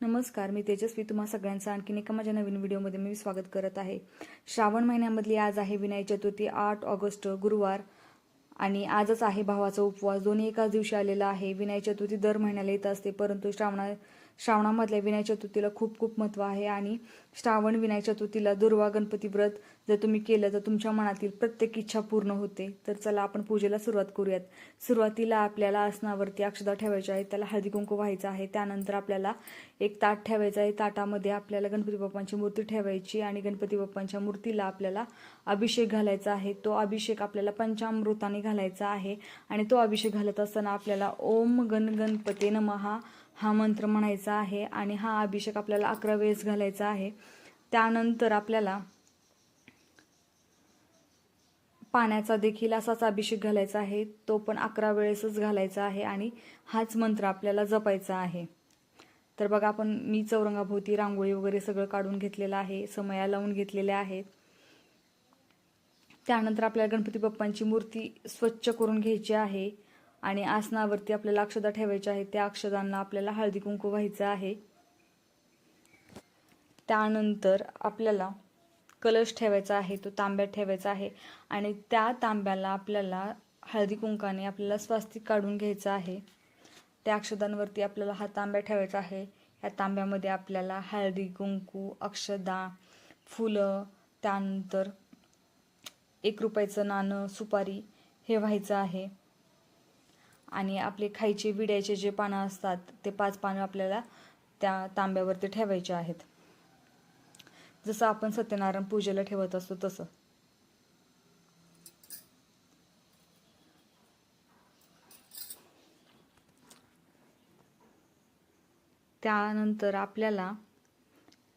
नमस्कार मी तेजस्वी. तुम्हा सगळ्यांचं आणखीन एका माझ्या नवीन व्हिडिओमध्ये मी स्वागत करत आहे. श्रावण महिन्यामधली आज आहे विनायक चतुर्थी आठ ऑगस्ट गुरुवार. आणि आजच आहे भावाचा उपवास. दोन्ही एकाच दिवशी आलेला आहे. विनायक चतुर्थी दर महिन्याला येत असते परंतु श्रावणा श्रावणामधल्या विनायक चतुर्थीला खूप खूप महत्त्व आहे आणि श्रावण विनायक चतुर्थीला दुर्वा गणपती व्रत जर तुम्ही केलं तर तुमच्या मनातील प्रत्येक इच्छा पूर्ण होते. तर चला आपण पूजेला सुरुवात करूयात. सुरुवातीला आपल्याला आसनावरती अक्षदा ठेवायच्या आहे त्याला हळदी कुंकू व्हायचं आहे. त्यानंतर आपल्याला एक ताट ठेवायचं आहे. ताटामध्ये आपल्याला गणपती बाप्पांची मूर्ती ठेवायची आणि गणपती बाप्पांच्या मूर्तीला आपल्याला अभिषेक घालायचा आहे. तो अभिषेक आपल्याला पंचामृताने घालायचा आहे आणि तो अभिषेक घालत असताना आपल्याला ओम गण गणपते नमहा हा मंत्र म्हणायचा आहे आणि हा अभिषेक आपल्याला अकरा वेळेस घालायचा आहे. त्यानंतर आपल्याला पाण्याचा देखील असाच अभिषेक घालायचा आहे. तो पण अकरा वेळेसच घालायचा आहे आणि हाच मंत्र आपल्याला जपायचा आहे. तर बघा आपण मी चौरंगाभोवती रांगोळी वगैरे सगळं काढून घेतलेलं आहे समया लावून घेतलेल्या आहेत. त्यानंतर आपल्याला गणपती बाप्पांची मूर्ती स्वच्छ करून घ्यायची आहे. आणि आसनावरती आपल्याला अक्षदा ठेवायच्या आहेत. त्या अक्षदांना आपल्याला हळदी कुंकू व्हायचं आहे. त्यानंतर आपल्याला कलश ठेवायचा आहे तो तांब्यात ठेवायचा आहे. आणि त्या तांब्याला आपल्याला हळदी कुंकाने आपल्याला स्वास्तिक काढून घ्यायचं आहे. त्या अक्षदांवरती आपल्याला हा तांब्या ठेवायचा आहे. या तांब्यामध्ये आपल्याला हळदी कुंकू अक्षदा फुलं त्यानंतर एक रुपयाचं नाणं सुपारी हे व्हायचं आहे. आणि आपले खायचे विड्याचे जे पानं असतात ते पाच पानं आपल्याला त्या तांब्यावरती ठेवायचे आहेत. जसं आपण सत्यनारायण पूजेला ठेवत असतो तसं. त्यानंतर आपल्याला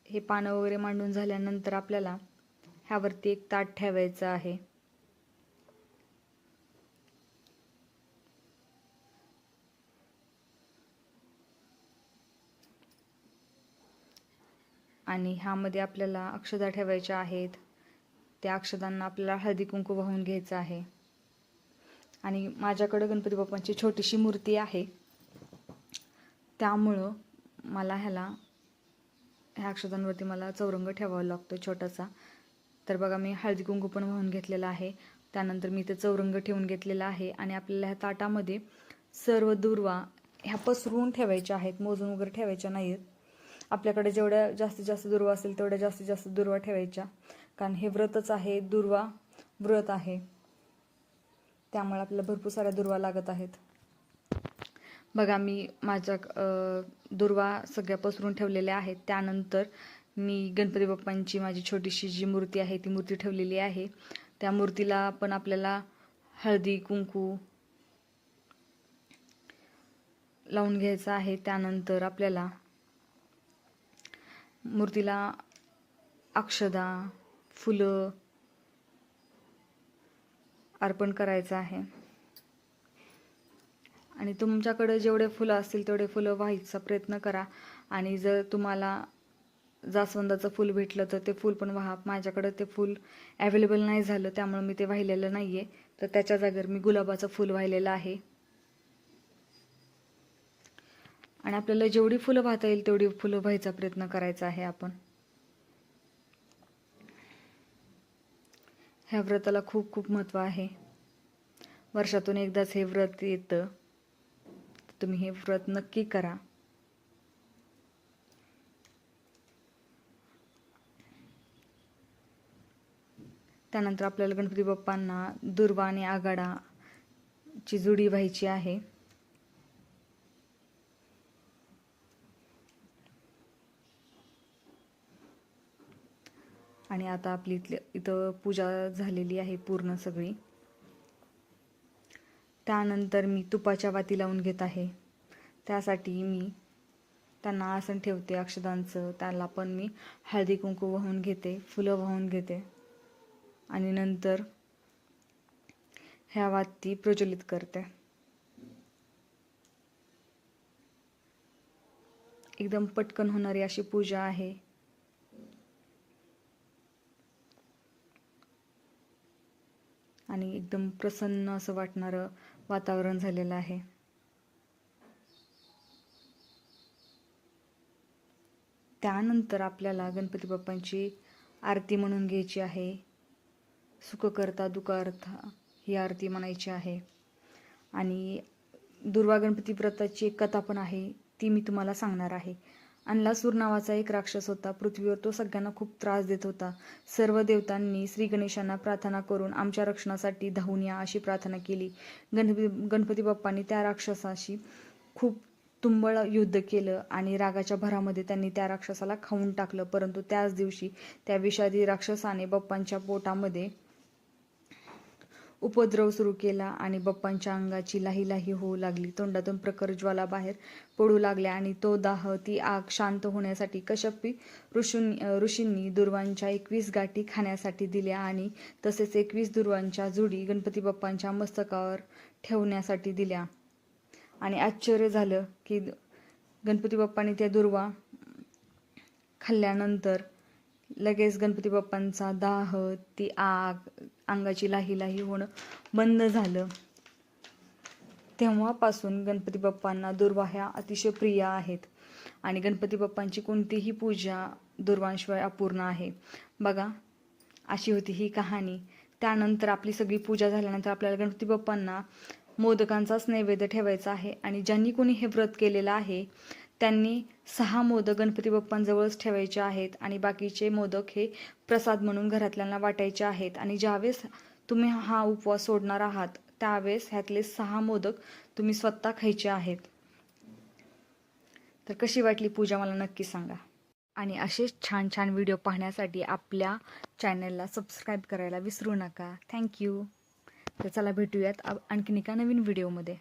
हे पानं वगैरे मांडून झाल्यानंतर आपल्याला ह्यावरती एक ताट ठेवायचं आहे. आणि ह्यामध्ये आपल्याला अक्षदा ठेवायच्या आहेत. त्या अक्षदांना आपल्याला हळदी कुंकू वाहून घ्यायचं आहे. आणि माझ्याकडं गणपती बाप्पांची छोटीशी मूर्ती आहे. त्यामुळं मला ह्याला ह्या अक्षदांवरती मला चौरंग ठेवावा लागतो छोटासा. तर बघा मी हळदी कुंकू पण वाहून घेतलेला आहे. त्यानंतर मी ते चौरंग ठेवून घेतलेला आहे. आणि आपल्याला ह्या ताटामध्ये सर्व दुर्वा ह्या पसरवून ठेवायच्या आहेत. मोजून वगैरे ठेवायच्या नाहीत आपल्याकडे जेवढ्या जास्तीत जास्त दुर्वा असेल तेवढ्या जास्तीत जास्त दुर्वा ठेवायच्या. कारण हे व्रतच आहे दुर्वा व्रत आहे. त्यामुळे आपल्याला भरपूर साऱ्या दुर्वा लागत आहेत. बघा मी माझ्या दुर्वा सगळ्या पसरून ठेवलेल्या आहेत. त्यानंतर मी गणपती बाप्पांची माझी छोटीशी जी मूर्ती आहे ती मूर्ती ठेवलेली आहे. त्या मूर्तीला पण आपल्याला हळदी कुंकू लावून घ्यायचं आहे. त्यानंतर आपल्याला मूर्तीला अक्षदा फुलं अर्पण करायचं आहे. आणि तुमच्याकडे जेवढे फुलं असतील तेवढे फुलं व्हायचा प्रयत्न करा. आणि जर तुम्हाला जास्वंदाचं फूल भेटलं तर ते फूल पण व्हा. माझ्याकडं ते फूल अवेलेबल नाही झालं त्यामुळे मी ते वाहिलेलं नाही आहे तर त्याच्या जागेवर मी गुलाबाचं फूल वाहिलेलं आहे. आणि आपल्याला जेवढी फुलं वाहता येईल तेवढी फुलं व्हायचा प्रयत्न करायचा आहे आपण. ह्या व्रताला खूप खूप महत्त्व आहे. वर्षातून एकदाच हे व्रत येतं. तुम्ही हे व्रत नक्की करा. त्यानंतर आपल्याला गणपती बाप्पांना दुर्वा आणि जुडी व्हायची आहे. आणि आता आपली इथल्या इथं पूजा झालेली आहे पूर्ण सगळी. त्यानंतर मी तुपाच्या वाती लावून घेत आहे. त्यासाठी मी त्यांना आसन ठेवते अक्षदांचं. त्याला पण मी हळदी कुंकू वाहून घेते फुलं वाहून घेते. आणि नंतर ह्या वाती प्रज्वलित करते. एकदम पटकन होणारी अशी पूजा आहे. आणि एकदम प्रसन्न असं वाटणारं वातावरण झालेलं आहे. त्यानंतर आपल्याला गणपती बाप्पांची आरती म्हणून घ्यायची आहे. सुखकर्ता दुःखहर्ता ही आरती म्हणायची आहे. आणि दुर्वा गणपती व्रताची एक कथा पण आहे ती मी तुम्हाला सांगणार आहे. अनलासूर नावाचा एक राक्षस होता. पृथ्वीवर तो सगळ्यांना खूप त्रास देत होता. सर्व देवतांनी श्री गणेशांना प्रार्थना करून आमच्या रक्षणासाठी धावून या अशी प्रार्थना केली. गणपती गणपती बाप्पांनी त्या राक्षसाशी खूप तुंबळ युद्ध केलं आणि रागाच्या भरामध्ये त्यांनी त्या राक्षसाला खाऊन टाकलं. परंतु त्याच दिवशी त्या विषादी राक्षसाने बाप्पांच्या पोटामध्ये उपद्रव सुरू केला आणि बप्पांच्या अंगाची लाही लाही होऊ लागली. तोंडातून प्रखर ज्वाला बाहेर पडू लागल्या आणि तो दाह ती आग शांत होण्यासाठी कश्यपी ऋषून ऋषींनी दुर्वांच्या एकवीस गाठी खाण्यासाठी दिल्या आणि तसेच एकवीस दुर्वांच्या जुडी गणपती बाप्पांच्या मस्तकावर ठेवण्यासाठी दिल्या. आणि आश्चर्य झालं की गणपती बाप्पांनी त्या दुर्वा खाल्ल्यानंतर लगेच गणपती बाप्पांचा दाह ती आग अंगाची लाही लाही होणं बंद झालं. तेव्हापासून गणपती बाप्पांना दुर्वा ह्या अतिशय प्रिय आहेत. आणि गणपती बाप्पांची कोणतीही पूजा दुर्वांशिवाय अपूर्ण आहे. बघा अशी होती ही कहाणी. त्यानंतर आपली सगळी पूजा झाल्यानंतर आपल्याला गणपती बाप्पांना मोदकांचाच नैवेद्य ठेवायचा आहे. आणि ज्यांनी कोणी हे व्रत केलेलं आहे त्यांनी सहा मोदक गणपती बाप्पांजवळच ठेवायचे आहेत आणि बाकीचे मोदक हे प्रसाद म्हणून घरातल्यांना वाटायचे आहेत. आणि ज्यावेळेस तुम्ही हा उपवास सोडणार आहात त्यावेळेस ह्यातले सहा मोदक तुम्ही स्वतः खायचे आहेत. तर कशी वाटली पूजा मला नक्की सांगा. आणि असेच छान छान व्हिडिओ पाहण्यासाठी आपल्या चॅनलला सबस्क्राईब करायला विसरू नका. थँक्यू तर चला भेटूयात आणखीन एका नवीन व्हिडिओमध्ये.